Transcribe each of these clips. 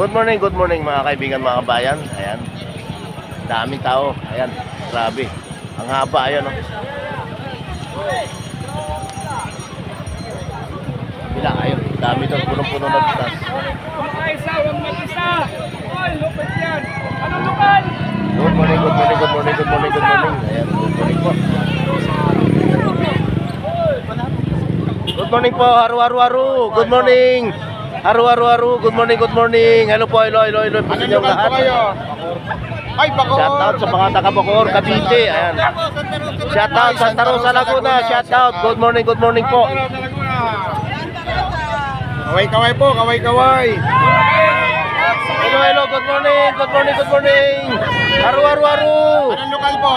Good morning, good morning mga kaibigan, mga kabayan. Ayan. Daming tao. Ayan. Grabe. Ang haba, ayan oh. Bila, ayun. Dami doon, punong-puno na butas. Mga isa, huwag mag-isa. Oy, lupit yan. Anong? Good morning, good morning, good morning, good morning, good morning. Ayan, good morning po. Good morning po, haru haru haru. Good morning. Haru haru haru. Good morning, good morning. Hello po, hello, hello, hello. Sa inyong lahat. Ay, bako. Shout out sa mga taga Bacoor, Cavite. Ayan. Shout out Santa Rosa Laguna. Shout out. Good morning, good morning po. Kaway-kaway po, kaway-kaway. Hello, hello. Good morning, good morning, good morning. Haru haru haru. Anong lokal po?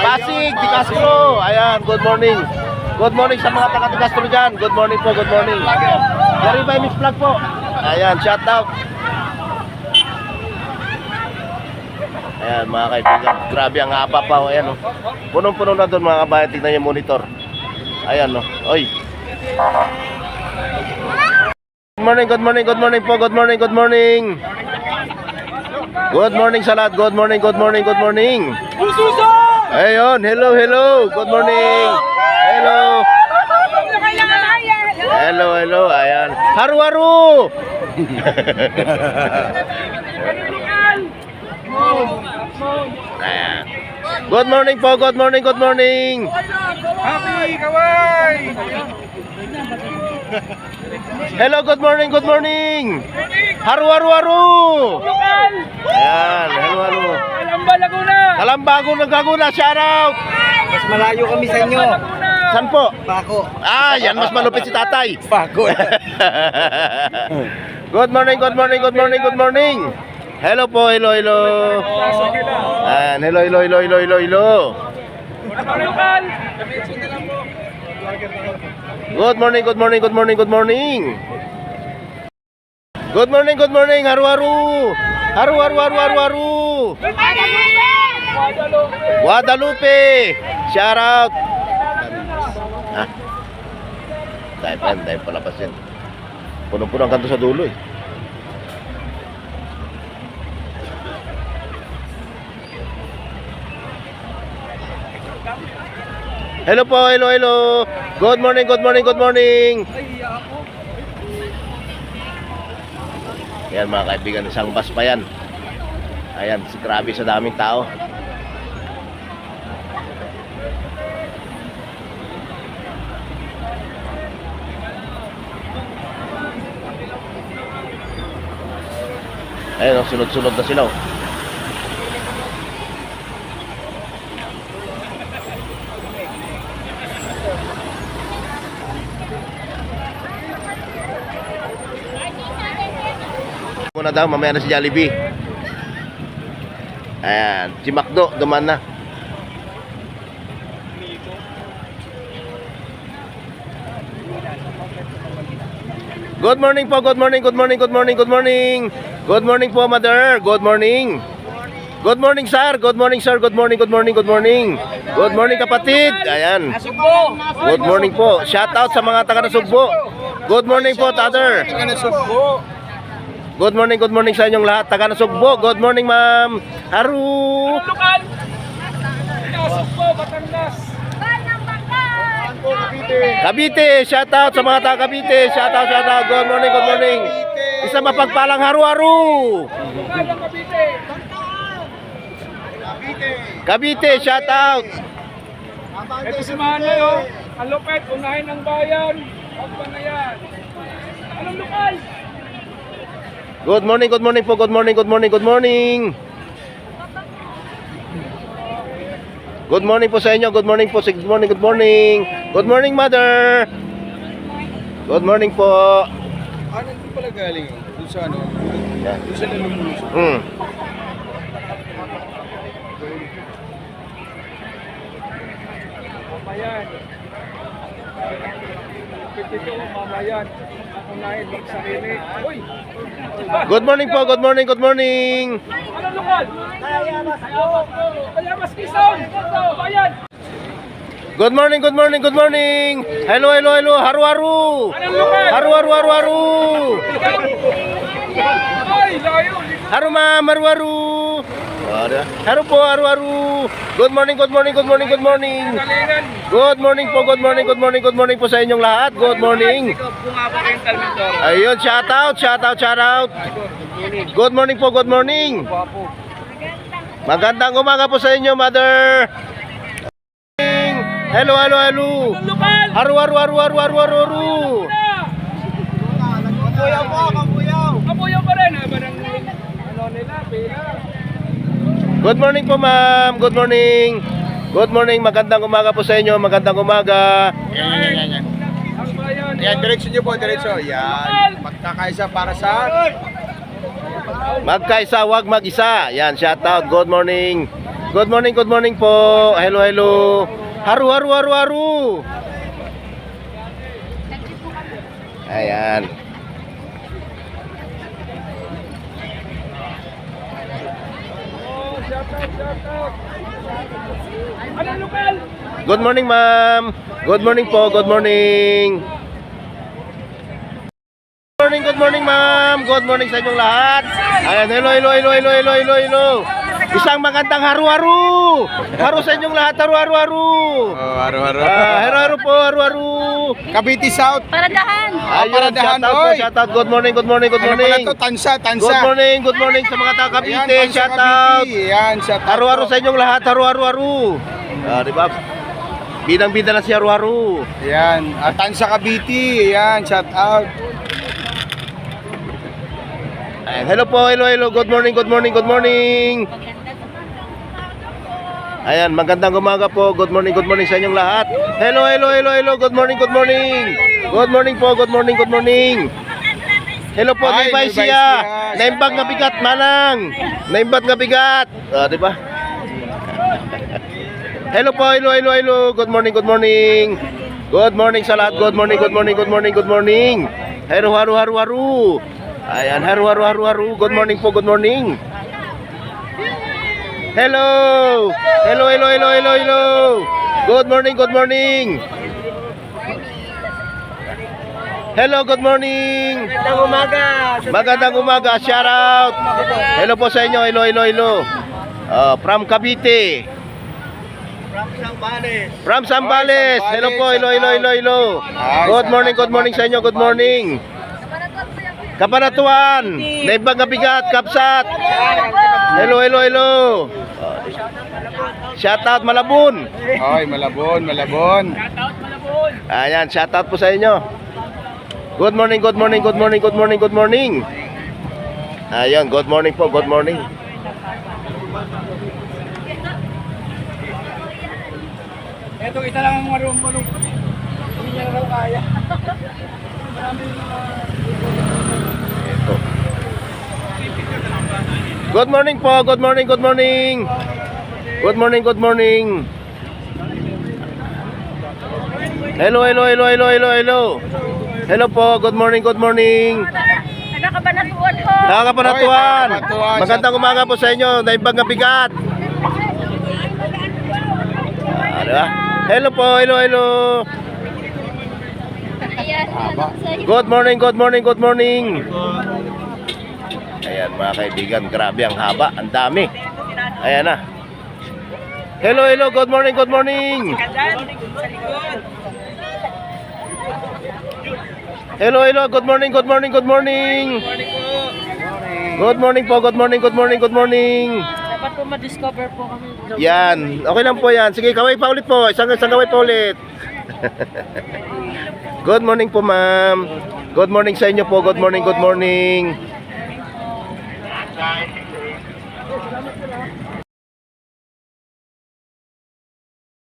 Pasig, Di Castro. Ayan, good morning. Good morning sa mga taga Di Castro dyan. Good morning po, good morning. Gary by Miss Vlog po. Ayan, shout out. Ayan, mga kaibigan. Grabe ang haba pa. oh. Ayan, oh. Punong-puno na doon, mga kabayan. Tignan yung monitor. Ayan, oh. Oy. Good morning, good morning, good morning po. Good morning, good morning. Good morning sa lahat. Good morning, good morning, good morning. Ayun, hello, hello. Good morning. Hello. Hello, hello. Haru-haru. Good morning po, good morning, good morning. Happy kaway! Hello, good morning, good morning. Haru-haru, haru. Lokal! Ayan, hello, hello. Alamba, Laguna! Kalambago ng Gaguna, shout out. Mas malayo kami sa inyo. Saan po? Bako. Ah, yan mas malupit si tatay. Bako. good morning, good morning, good morning, good morning. Hello po, hello, hello. And hello, hello, hello, hello, hello, hello. Good morning, good morning, good morning, good morning. Good morning, good morning, haru-haru. Haru-haru, haru-haru, haru. Guadalupe! Guadalupe. Shout out. Ah. Dahil pa, dahil palabas yan. Puno-puno ang kanto sa dulo eh. Hello po, hello, hello. Good morning, good morning, good morning. Yan mga kaibigan, isang bus pa yan. Ayan, grabe sa daming tao. Ayun, oh, sunod-sunod na sila. oh. Muna daw, mamaya na si Jollibee. Ayan, si Macdo, duman na. Good morning po, good morning, good morning, good morning, good morning. Good morning po, mother. Good morning. Good morning, sir. Good morning, sir. Good morning, good morning, good morning. Good morning, kapatid. Ayan. Good morning po. Shout out sa mga taga Nasugbo. Good morning po, tather. Good morning, good morning sa inyong lahat. Taga Nasugbo. Good morning, ma'am. Haru. Nasugbo, Batangas! Cavite, shout out sa mga taga Cavite. Shout out, shout out. Good morning, good morning. Isa mapagpalang haru-haru. Cavite! Cavite, shout out. Ito si Manay, oh. Ang lupet, unahin ng bayan. Huwag pa na yan. Anong lokal? Good morning, good morning po. Good morning, good morning, good morning. Good morning po sa inyo. Good morning po. Good morning, good morning. Good morning, mother. Good morning po. Ano din pala galing? Doon sa ano? Doon sa nalumulusok. Mm. Mamayan. Pipito, mamayan. Unahin ng sarili. Uy! Good morning po. Good morning, good morning. Anong lokal? Kayamas Quezon! Bayan! Good morning, good morning, good morning. Hello, hello, hello. Haru-haru. Anong lokal? Haru-haru, haru-haru. Haru ma'am, haru haru. Ada. Haru po, haru haru. Good morning, good morning, good morning, good morning. Good morning po, good morning, good morning, good morning po sa inyong lahat. Good morning. Ayun, shout out, shout out, shout out. Good morning po, good morning. Magandang umaga po sa inyo, mother. Hello, hello, hello. Ang lokal. Haru, haru, haru, haru, haru, haru, haru. Kapuyaw po, kapuyaw. Kapuyo pa rin. Aba ng ano nila, pila. Good morning po, ma'am. Good morning. Good morning. Magandang umaga po sa inyo. Magandang umaga. Yan, yan, yan, yan. Yan, diretso nyo po, diretso. Yan. Magkakaisa para sa... Magkaisa, wag mag-isa. Yan, shout out. Good morning. Good morning, good morning po. Hello, hello. Haru, haru, haru, haru. Ayan. Oh, shout out, shout out. Anong lokal? Good morning, ma'am. Good morning po. Good morning. Good morning, good morning, ma'am. Good morning sa inyong lahat. Ayan, hello, hello, hello, hello, hello, hello, hello. Isang magandang haru-haru. Haru sa inyong lahat, haru-haru, haru. Oh, haro-haro. Ah, haru-haru po, haru-haru. Cavite South. Paradahan. Ayun, paradahan, shout out po, oy. shout out. Good morning, good morning, good Ano pala morning. to? Tansa, tansa. Good morning, good morning sa mga taga Ayan, Cavite. Shout out. Yan, shout out. Haru-haru sa inyong lahat, haru-haru, haru. Ah, di ba? Bidang-bida na si haru-haru. Yan. At Tansa Cavite. Yan, shout out. Ayan, hello po, hello, hello. Good morning, good morning, good morning. Ayan, magandang umaga po. Good morning, good morning sa inyong lahat. Hello, hello, hello, hello. Good morning, good morning. Good morning po, good morning, good morning. Hello po, Ay, Gibay siya. Naimbag nga bigat, manang. Naimbag nga bigat. Ah, di ba? Hello po, hello, hello, hello. Good morning, good morning. Good morning sa lahat. Good morning, good morning, good morning, good morning. Haru, haru, haru, haru. Ayan, haru, haru, haru, haru. Good morning po, good morning. Hello! Hello, hello, hello, hello, hello! Good morning, good morning! Hello, good morning! Magandang umaga. Magandang umaga, shout out! Hello po sa inyo, hello, hello, hello! Uh, from Cavite, from Sambales! Hello po, hello, hello, hello, hello! Good morning, good morning sa inyo, good morning! Kapanatuan! Naibang Bigat, Kapsat! Hello, hello, hello! Shout out Malabon! Ay, malabon, malabon. Ayan, shout out po sa inyo. Good morning, good morning, good morning, good morning, good morning. Ayan, good morning po, good morning. Ito, isa lang ang marunong. Hindi niya raw kaya. Ito. Good morning po, good morning, good morning. Good morning, good morning. Hello, hello, hello, hello, hello, hello. Hello po, good morning, good morning. Nagkabanatuan po. Nakakapanatuan. Magandang umaga po sa inyo. Naibang nga bigat. Ah, diba? Hello po, hello, hello. Good morning, good morning, good morning. Ayan mga kaibigan, grabe ang haba, ang dami. Ayan na. Hello, hello, good morning, good morning. Hello, hello, good morning, good morning, good morning. Good morning po, good morning, good morning, good morning. Dapat po ma-discover po kami. Yan, okay lang po yan. Sige, kaway pa ulit po. Isang, isang kaway pa ulit. good morning po, ma'am. Good morning sa inyo po. Good morning, good morning.